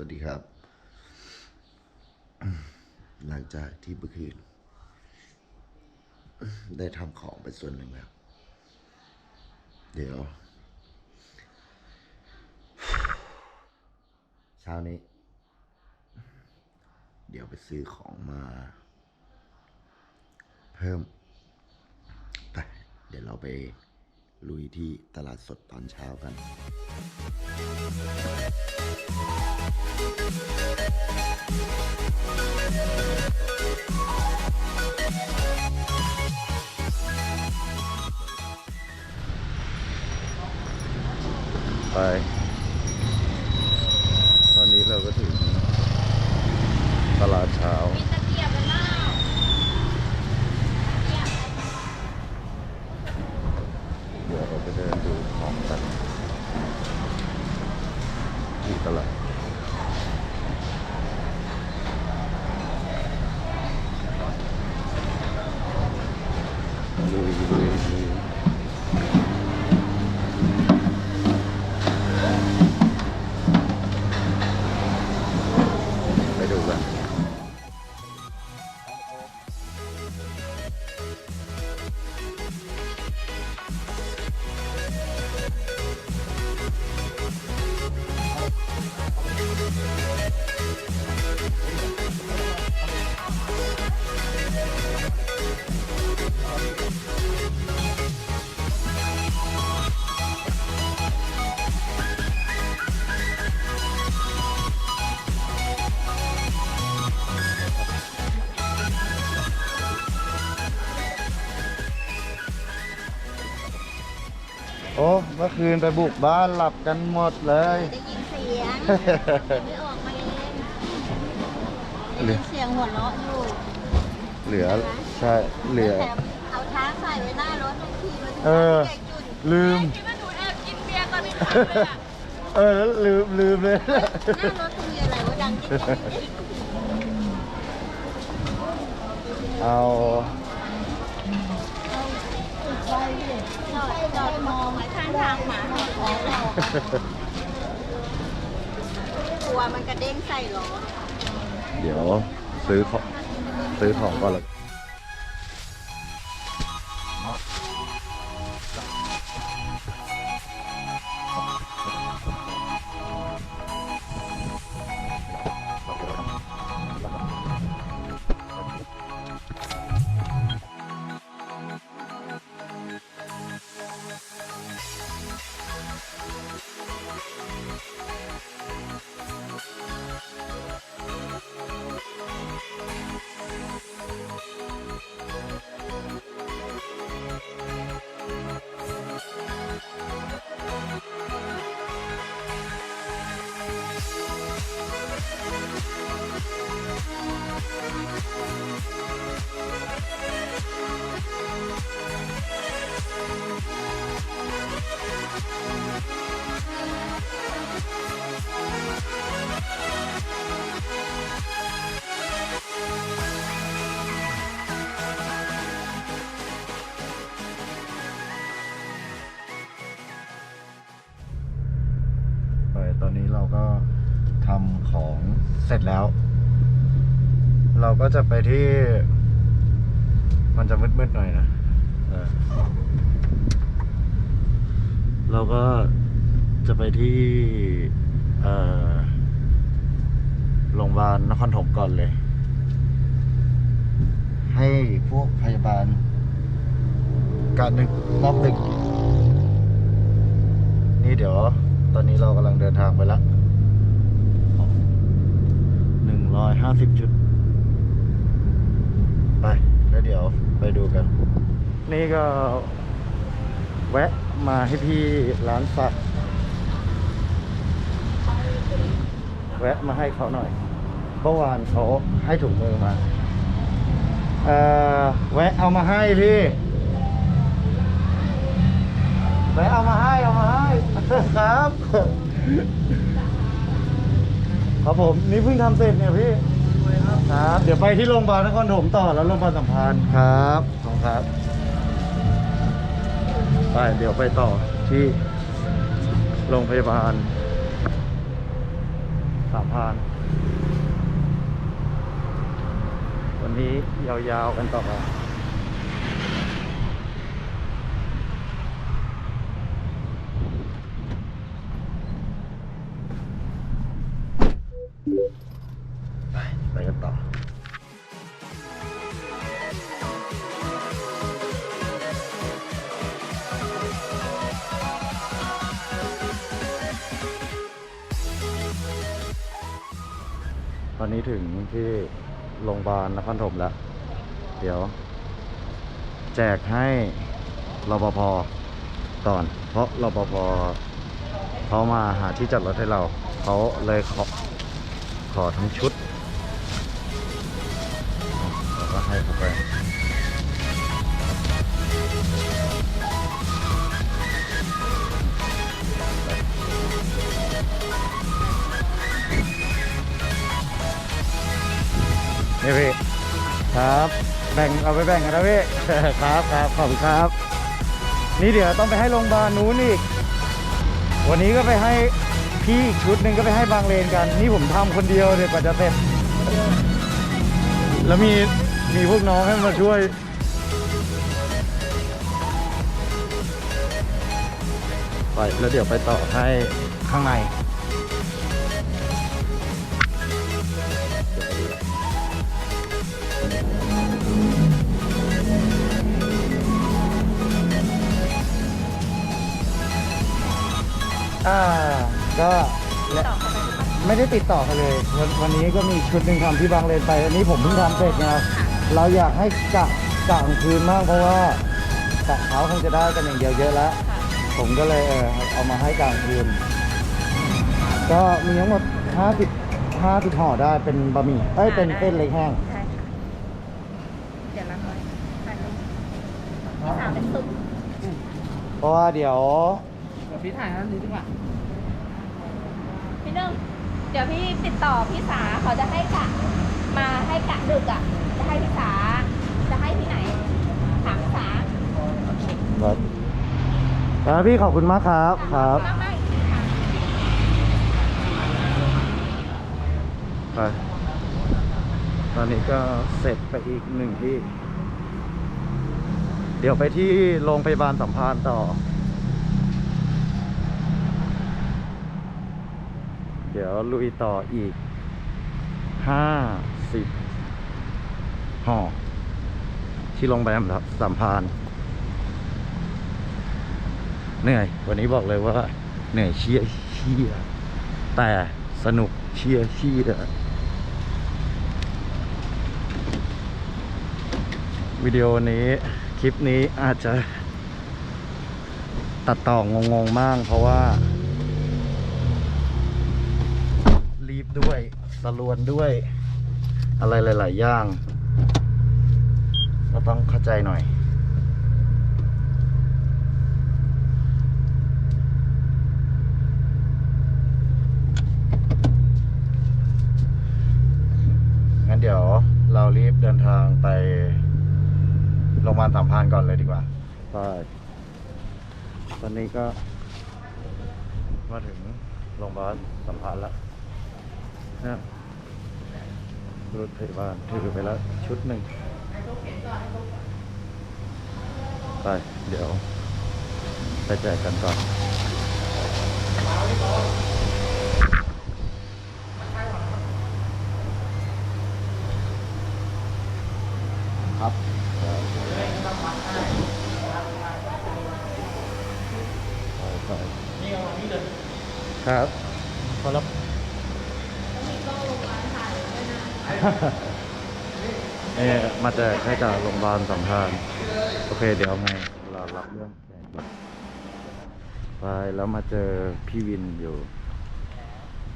วัสดีครับ หลังจากที่เมื่อคืนได้ทำของไปส่วนหนึ่งแล้ว เดี๋ยว เช้านี้ เดี๋ยวไปซื้อของมา เพิ่ม ไป เดี๋ยวเราไป ลุยที่ตลาดสดตอนเช้ากัน ไป ตอนนี้เราก็ถึงตลาดเช้า เมื่อคืนไปบุกบ้านหลับกันหมดเลย ได้ยินเสียงไม่ออกมาเองเหลืได้อยินเสียงหัวเราะอยู่เหลือใช่เหลือแถมเอาช้างใส่ไว้หน้ารถบางทีมันเออใหญ่จุดลืมคิดว่าหนูแอบกินเบียร์ตอนไม่ทันเลยอะเออแล้วลืมลืมเลยหน้ารถมีอะไรวะดังจิ๊กจิ๊กจิ๊กเอา จอดจอดมองไว้ข้างทางหมาหอนล้อเรากลัวมันกระเด้งใส่ล้อ เดี๋ยวซื้อของซื้อของก่อนละ เสร็จแล้ว เราก็จะไปที่ มันจะมืดๆหน่อยนะเออเราก็จะไปที่ เอ่อโรงพยาบาลนครถมก่อนเลย ให้พวกพยาบาล การหนึ่งรอบหนึ่งนี่เดี๋ยว ตอนนี้เรากำลังเดินทางไปและหนึ่ง ร้อยห้าสิบจุด ไป แล้วเดี๋ยวไปดูกัน นี่ก็แวะมาให้พี่ร้านสักดิ์แวะมาให้เขาหน่อยเมื่อวานเขาให้ถุงมือมาเออแวะเอามาให้พี่ไปเอามาให้เอามาให้ครับ ครับผมนี่เพิ่งทำเสร็จเนี่ยพี่ครับ เดี๋ยวไปที่โรงพยาบาลนครถมต่อแล้วโรงพยาบาลสัมพันธ์ครับขอบคุณครับไปเดี๋ยวไปต่อที่โรงพยาบาลสามพราน วันนี้ยาวๆกันต่อไปไป ตอนนี้ถึงที่โรงพยาบาลนครถมแล้ว เดี๋ยว แจกให้รปภก่อน เพราะรปภเขามาหาที่จอดรถให้เรา เขาเลยขอขอทั้งชุด แบ่งเอาไปแบ่งกันนะพี่ ครับครับขอบคุณครับ นี่เดี๋ยวต้องไปให้โรงพยาบาลนู้นอีก วันนี้ก็ไปให้พี่อีกชุดหนึ่งก็ไปให้บางเลนกัน นี่ผมทำคนเดียวเนี่ยกว่าจะเสร็จ แล้วมีมีพวกน้องให้มาช่วย ไปแล้วเดี๋ยวไปต่อให้ข้างใน อ่าก็และไม่ได้ติดต่อกันเลยวันวันนี้ก็มีชุดหนึ่งทำที่บางเลนไป อันนี้ผมเพิ่งทำเสร็จไงเราอยากให้กะกะกลางคืนมากเพราะว่ากะเช้าคงจะได้กันอย่างเดียวเยอะแล้ว ผมก็เลยเออเอามาให้กลางคืน ก็มีทั้งหมด50 50ห่อได้เป็นบะหมี่เอ้ยเป็นเส้นเล็กแห้งใช่ค่ะเดี๋ยวรับไว้ไปเลยพี่สาวเป็นซุปเพราะว่าเดี๋ยวเดี๋ ยวพี่ถ่ายนั้นนี้ดีกว่าพี่นึ่งเดี๋ยวพี่ติดต่อพี่สาเขาจะให้กะมาให้กะดึกอะ จะให้พี่สาจะให้ที่ไหนถามพี่สาครับครับพี่ขอบคุณมากครับครับมากมากๆอีกทีค่ะไปตอนนี้ก็เสร็จไปอีกหนึ่งที่ เดี๋ยวไปที่โรงพยาบาลสัมพันธ์ต่อ ดี๋ยวลุยต่ออีกห้าสิบห่อที่โรงพยาบาลสัมพันธ์เหนื่อย วันนี้บอกเลยว่า เหนื่อยเชี่ยเชี่ยแต่สนุกเชี่ยเชี่ยวิดีโอนี้คลิปนี้อาจจะตัดต่องงๆมากเพราะว่า รีบด้วยสลวนด้วย อะไรหลาย ๆ อย่าง ก็ต้องเข้าใจหน่อย งั้นเดี๋ยวเรารีบเดินทางไปโรงพยาบาลสัมพันธ์ก่อนเลยดีกว่าใช่ตอนนี้ก็มาถึงโรงพยาบาลสัมพันธ์แล้ว นะรถพยาบาลถือไปแล้วชุดหนึ่งไปเดี๋ยว ไปแจกกันก่อนครับครับพอแล้ว เออมาแจกให้จากโรงพยาบาลสัมพันธ์โอเค เดี๋ยวไงเรารับเรื่องแจกก่อนไปแล้วมาเจอพี่วินอยู่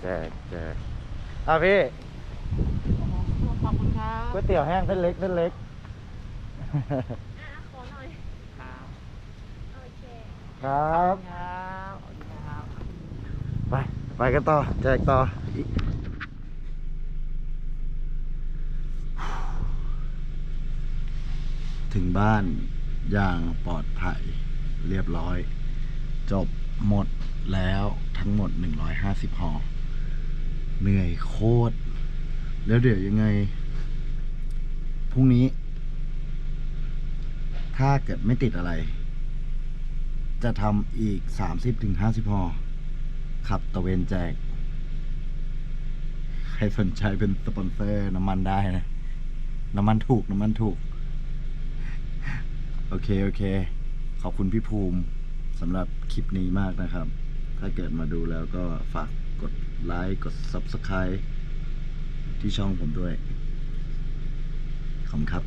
แจกแจกอะพี่ขอบคุณครับก๋วยเตี๋ยวแห้งเส้นเล็กเส้นเล็กอะขอหน่อยครับโอเคครับ ครับขอบคุณครับไป ไปกันต่อ แจกต่ออีก ถึงบ้านอย่างปลอดภัยเรียบร้อย จบหมดแล้วทั้งหมด 150ห่อเหนื่อยโคตร แล้วเดี๋ยวยังไง พรุ่งนี้ ถ้าเกิดไม่ติดอะไร จะทำอีกสามสิบถึงห้าสิบห่อขับตะเวนแจก ใครสนใจเป็นสปอนเซอร์น้ำมันได้นะ น้ำมันถูกน้ำมันถูก โอเค โอเค ขอบคุณพี่ภูมิสำหรับคลิปนี้มากนะครับ ถ้าเกิดมาดูแล้วก็ฝากกดไลค์กด Subscribe ที่ช่องผมด้วย ขอบคุณครับ